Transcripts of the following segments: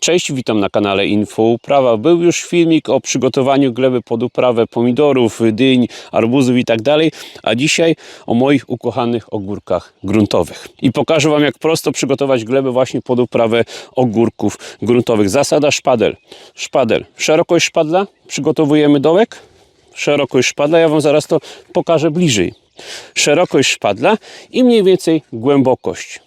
Cześć, witam na kanale Info Uprawa. Był już filmik o przygotowaniu gleby pod uprawę pomidorów, dyń, arbuzów i tak dalej, a dzisiaj o moich ukochanych ogórkach gruntowych. I pokażę Wam, jak prosto przygotować glebę właśnie pod uprawę ogórków gruntowych. Zasada szpadel. Szpadel. Szerokość szpadla, przygotowujemy dołek. Szerokość szpadla, ja Wam zaraz to pokażę bliżej. Szerokość szpadla i mniej więcej głębokość.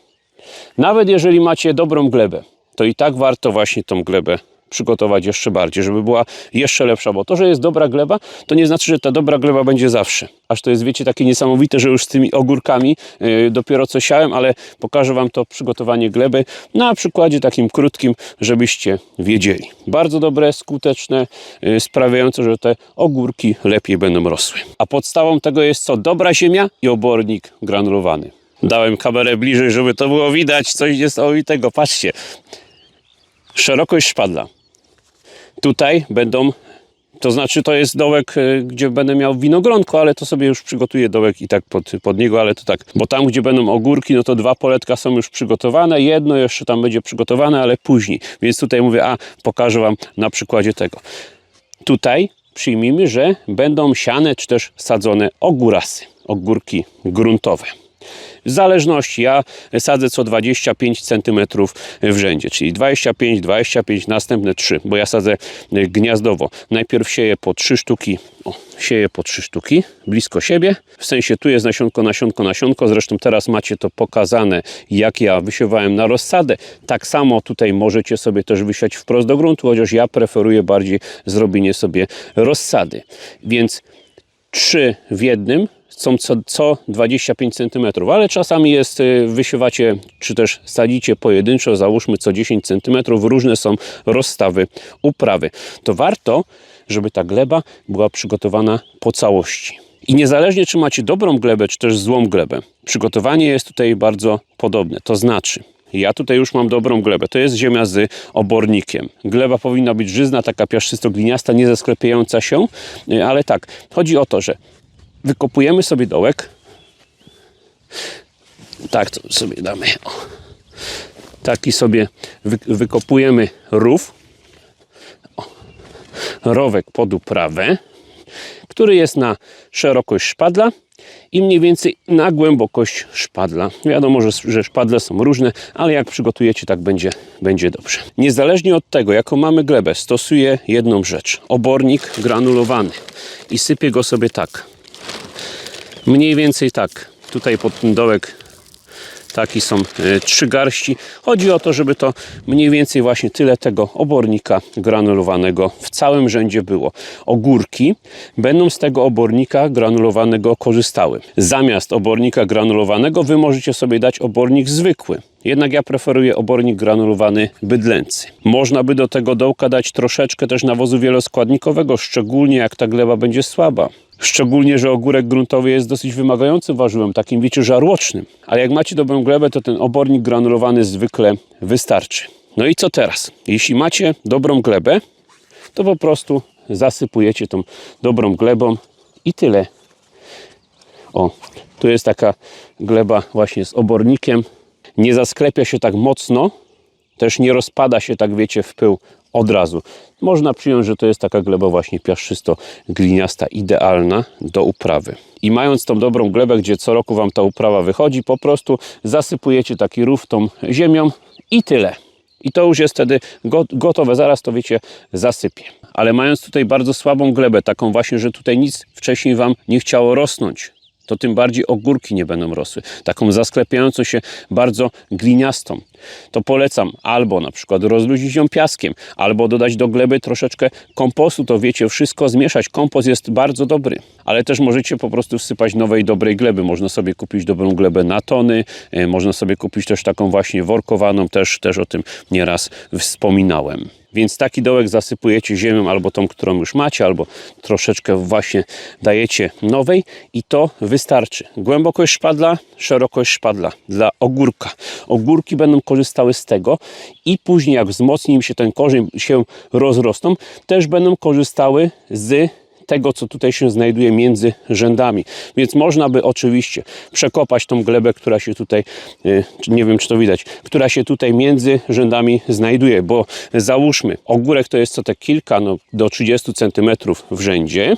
Nawet jeżeli macie dobrą glebę, to i tak warto właśnie tą glebę przygotować jeszcze bardziej, żeby była jeszcze lepsza, bo to, że jest dobra gleba, to nie znaczy, że ta dobra gleba będzie zawsze. Aż to jest, wiecie, takie niesamowite, że już z tymi ogórkami yy, dopiero co siałem, ale pokażę Wam to przygotowanie gleby na przykładzie takim krótkim, żebyście wiedzieli. Bardzo dobre, skuteczne, yy, sprawiające, że te ogórki lepiej będą rosły. A podstawą tego jest co? Dobra ziemia i obornik granulowany. Dałem kamerę bliżej, żeby to było widać, coś niesamowitego. Patrzcie, szerokość szpadla. Tutaj będą, to znaczy to jest dołek, y, gdzie będę miał winogronko, ale to sobie już przygotuję dołek i tak pod, pod niego, ale to tak, bo tam, gdzie będą ogórki, no to dwa poletka są już przygotowane, jedno jeszcze tam będzie przygotowane, ale później. Więc tutaj mówię, a pokażę Wam na przykładzie tego. Tutaj przyjmijmy, że będą siane czy też sadzone ogórasy, ogórki gruntowe. W zależności, ja sadzę co 25 cm w rzędzie, czyli 25, 25, następne 3, bo ja sadzę y, gniazdowo. Najpierw sieję po 3 sztuki, o, sieję po 3 sztuki blisko siebie. W sensie tu jest nasionko, nasionko, nasionko. Zresztą teraz macie to pokazane, jak ja wysiewałem na rozsadę. Tak samo tutaj możecie sobie też wysiać wprost do gruntu, chociaż ja preferuję bardziej zrobienie sobie rozsady. Więc 3 w jednym są co, co 25 cm, ale czasami jest, y, wysiewacie czy też sadzicie pojedynczo, załóżmy co 10 cm, różne są rozstawy uprawy. To warto, żeby ta gleba była przygotowana po całości. I niezależnie czy macie dobrą glebę, czy też złą glebę, przygotowanie jest tutaj bardzo podobne. To znaczy, ja tutaj już mam dobrą glebę. To jest ziemia z obornikiem. Gleba powinna być żyzna, taka piaszczysto-gliniasta, nie zasklepiająca się, y, ale tak, chodzi o to, że wykopujemy sobie dołek. Tak to sobie damy. Taki sobie wy, wykopujemy rów. O. Rowek pod uprawę, który jest na szerokość szpadla i mniej więcej na głębokość szpadla. Wiadomo, że, że szpadle są różne, ale jak przygotujecie, tak będzie, będzie dobrze. Niezależnie od tego, jaką mamy glebę, stosuję jedną rzecz. Obornik granulowany i sypię go sobie tak. Mniej więcej tak. Tutaj pod ten dołek taki są e, trzy garści. Chodzi o to, żeby to mniej więcej właśnie tyle tego obornika granulowanego w całym rzędzie było. Ogórki będą z tego obornika granulowanego korzystały. Zamiast obornika granulowanego wy możecie sobie dać obornik zwykły. Jednak ja preferuję obornik granulowany bydlęcy. Można by do tego dołka dać troszeczkę też nawozu wieloskładnikowego, szczególnie jak ta gleba będzie słaba. Szczególnie, że ogórek gruntowy jest dosyć wymagającym warzywem, takim wiecie, żarłocznym. Ale jak macie dobrą glebę, to ten obornik granulowany zwykle wystarczy. No i co teraz? Jeśli macie dobrą glebę, to po prostu zasypujecie tą dobrą glebą i tyle. O, tu jest taka gleba właśnie z obornikiem. Nie zasklepia się tak mocno, też nie rozpada się tak, wiecie, w pył od razu. Można przyjąć, że to jest taka gleba właśnie piaszczysto-gliniasta, idealna do uprawy. I mając tą dobrą glebę, gdzie co roku Wam ta uprawa wychodzi, po prostu zasypujecie taki rów tą ziemią i tyle. I to już jest wtedy gotowe, zaraz to wiecie, zasypię. Ale mając tutaj bardzo słabą glebę, taką właśnie, że tutaj nic wcześniej Wam nie chciało rosnąć, to tym bardziej ogórki nie będą rosły. Taką zasklepiającą się bardzo gliniastą. To polecam albo na przykład rozluźnić ją piaskiem, albo dodać do gleby troszeczkę kompostu, to wiecie, wszystko zmieszać. Kompost jest bardzo dobry, ale też możecie po prostu wsypać nowej, dobrej gleby. Można sobie kupić dobrą glebę na tony, e, można sobie kupić też taką właśnie workowaną, też, też o tym nieraz wspominałem. Więc taki dołek zasypujecie ziemią albo tą, którą już macie, albo troszeczkę właśnie dajecie nowej i to wystarczy. Głębokość szpadla, szerokość szpadla dla ogórka. Ogórki będą korzystały z tego i później jak wzmocni im się ten korzeń, się rozrosną, też będą korzystały z tego, co tutaj się znajduje między rzędami. Więc można by oczywiście przekopać tą glebę, która się tutaj, y, nie wiem czy to widać, która się tutaj między rzędami znajduje, bo załóżmy, ogórek to jest co te kilka, no, do 30 cm w rzędzie,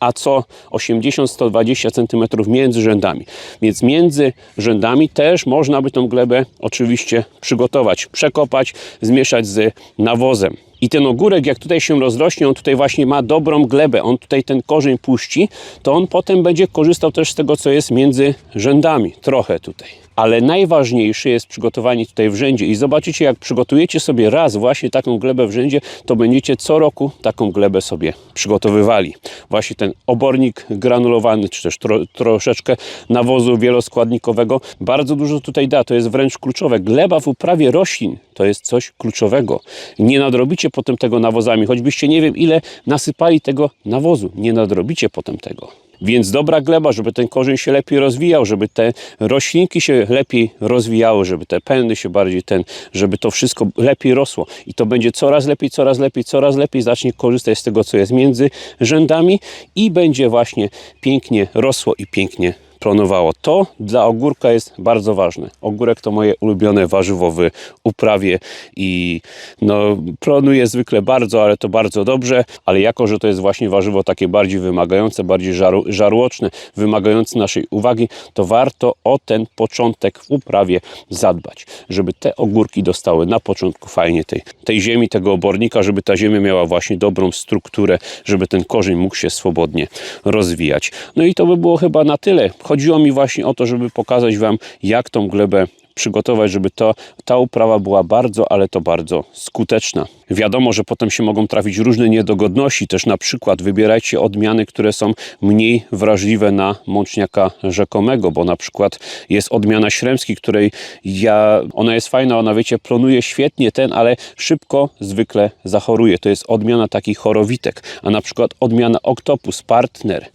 a co 80-120 cm między rzędami. Więc między rzędami też można by tą glebę oczywiście przygotować, przekopać, zmieszać z nawozem. I ten ogórek, jak tutaj się rozrośnie, on tutaj właśnie ma dobrą glebę, on tutaj ten korzeń puści, to on potem będzie korzystał też z tego, co jest między rzędami, trochę tutaj. Ale najważniejsze jest przygotowanie tutaj w rzędzie i zobaczycie, jak przygotujecie sobie raz właśnie taką glebę w rzędzie, to będziecie co roku taką glebę sobie przygotowywali. Właśnie ten obornik granulowany, czy też tro, troszeczkę nawozu wieloskładnikowego, bardzo dużo tutaj da, to jest wręcz kluczowe. Gleba w uprawie roślin to jest coś kluczowego. Nie nadrobicie potem tego nawozami, choćbyście nie wiem ile nasypali tego nawozu, nie nadrobicie potem tego. Więc dobra gleba, żeby ten korzeń się lepiej rozwijał, żeby te roślinki się lepiej rozwijały, żeby te pędy się bardziej ten, żeby to wszystko lepiej rosło. I to będzie coraz lepiej, coraz lepiej, coraz lepiej zacznie korzystać z tego, co jest między rzędami i będzie właśnie pięknie rosło i pięknie plonowało. To dla ogórka jest bardzo ważne. Ogórek to moje ulubione warzywo w uprawie i no, plonuje zwykle bardzo, ale to bardzo dobrze, ale jako, że to jest właśnie warzywo takie bardziej wymagające, bardziej żaru, żarłoczne, wymagające naszej uwagi, to warto o ten początek w uprawie zadbać, żeby te ogórki dostały na początku fajnie tej, tej ziemi, tego obornika, żeby ta ziemia miała właśnie dobrą strukturę, żeby ten korzeń mógł się swobodnie rozwijać. No i to by było chyba na tyle. Chodziło mi właśnie o to, żeby pokazać Wam, jak tą glebę przygotować, żeby to, ta uprawa była bardzo, ale to bardzo skuteczna. Wiadomo, że potem się mogą trafić różne niedogodności, też na przykład wybierajcie odmiany, które są mniej wrażliwe na mączniaka rzekomego, bo na przykład jest odmiana śremski, której ja, ona jest fajna, ona wiecie, plonuje świetnie ten, ale szybko zwykle zachoruje. To jest odmiana takich chorowitek, a na przykład odmiana Octopus Partner.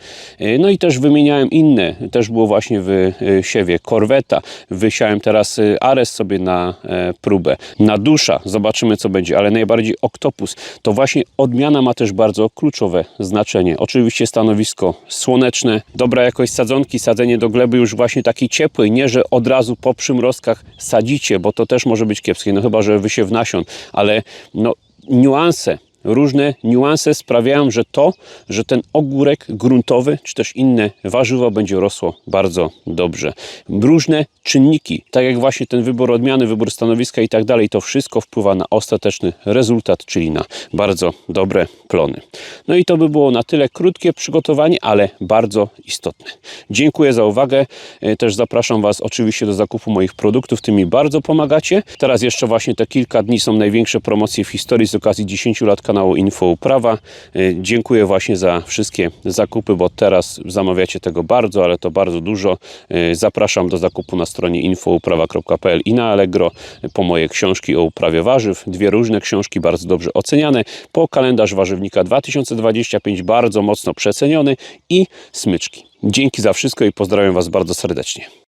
No i też wymieniałem inne, też było właśnie w y, siewie korweta, wysiałem teraz teraz Ares sobie na e, próbę, na dusza, zobaczymy co będzie, ale najbardziej Oktopus, to właśnie odmiana ma też bardzo kluczowe znaczenie. Oczywiście stanowisko słoneczne, dobra jakość sadzonki, sadzenie do gleby już właśnie takiej ciepłej, nie że od razu po przymrozkach sadzicie, bo to też może być kiepskie, no chyba, że wysiew nasion, ale no niuanse różne niuanse sprawiają, że to, że ten ogórek gruntowy, czy też inne warzywo będzie rosło bardzo dobrze. Różne czynniki, tak jak właśnie ten wybór odmiany, wybór stanowiska i tak dalej, to wszystko wpływa na ostateczny rezultat, czyli na bardzo dobre plony. No i to by było na tyle krótkie przygotowanie, ale bardzo istotne. Dziękuję za uwagę. E, Też zapraszam Was oczywiście do zakupu moich produktów, Ty mi bardzo pomagacie. Teraz jeszcze właśnie te kilka dni są największe promocje w historii z okazji 10 lat kanału Info Uprawa. Y, Dziękuję właśnie za wszystkie zakupy, bo teraz zamawiacie tego bardzo, ale to bardzo dużo. Y, Zapraszam do zakupu na stronie infouprawa.pl i na Allegro po moje książki o uprawie warzyw. Dwie różne książki, bardzo dobrze oceniane. Po kalendarz warzywnika 2025, bardzo mocno przeceniony i smyczki. Dzięki za wszystko i pozdrawiam Was bardzo serdecznie.